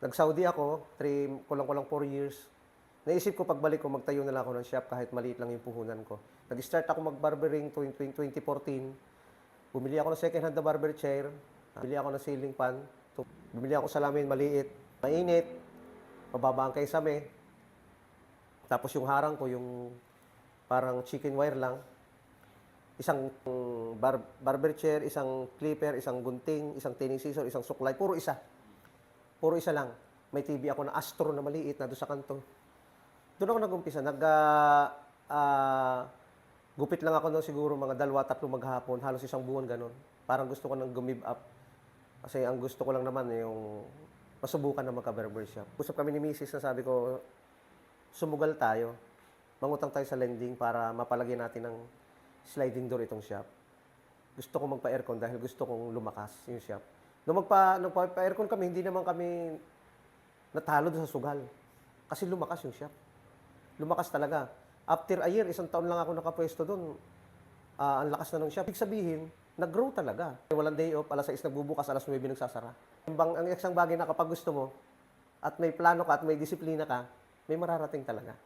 Nag-Saudi ako, three, kulang-kulang 4 years. Naisip ko pagbalik ko, magtayo na lang ako ng shop kahit maliit lang yung puhunan ko. Nag-start ako mag-barbering 20, 2014. Bumili ako ng second hand na barber chair. Bumili ako ng ceiling fan. Tu- Bumili ako salamin maliit. Mainit. Mababa ang kaisame. Tapos yung harang ko, yung parang chicken wire lang. Isang bar- barber chair, isang clipper, isang gunting, isang tining scissor, isang suklay. Puro isa. Puro isa lang. May TV ako na Astro na maliit na doon sa kanto. Doon ako nag-umpisa. Nag, ah, ah, gupit lang ako noon siguro mga dalawa, tatlo maghapon. Halos isang buwan ganun. Parang gusto ko nang gumib up. Kasi ang gusto ko lang naman eh, yung masubukan na magka-barber shop. Usap kami ni Mrs. na sabi ko, sumugal tayo. Mangutang tayo sa lending para mapalagyan natin ng sliding door itong shop. Gusto ko magpa-aircon dahil gusto kong lumakas yung shop. Nung magpa, nung pa-aircon kami, hindi naman kami natalo sa sugal. Kasi lumakas yung shop. Lumakas talaga. After a year, isang taon lang ako nakapwesto doon. Ah, ang lakas na ng shop. Ibig sabihin, nag-grow talaga. Walang day off, alas 6 nagbubukas, alas 9 nagsasara. Ang, bang, ang isang bagay na kapag gusto mo, at may plano ka at may disiplina ka, may mararating talaga.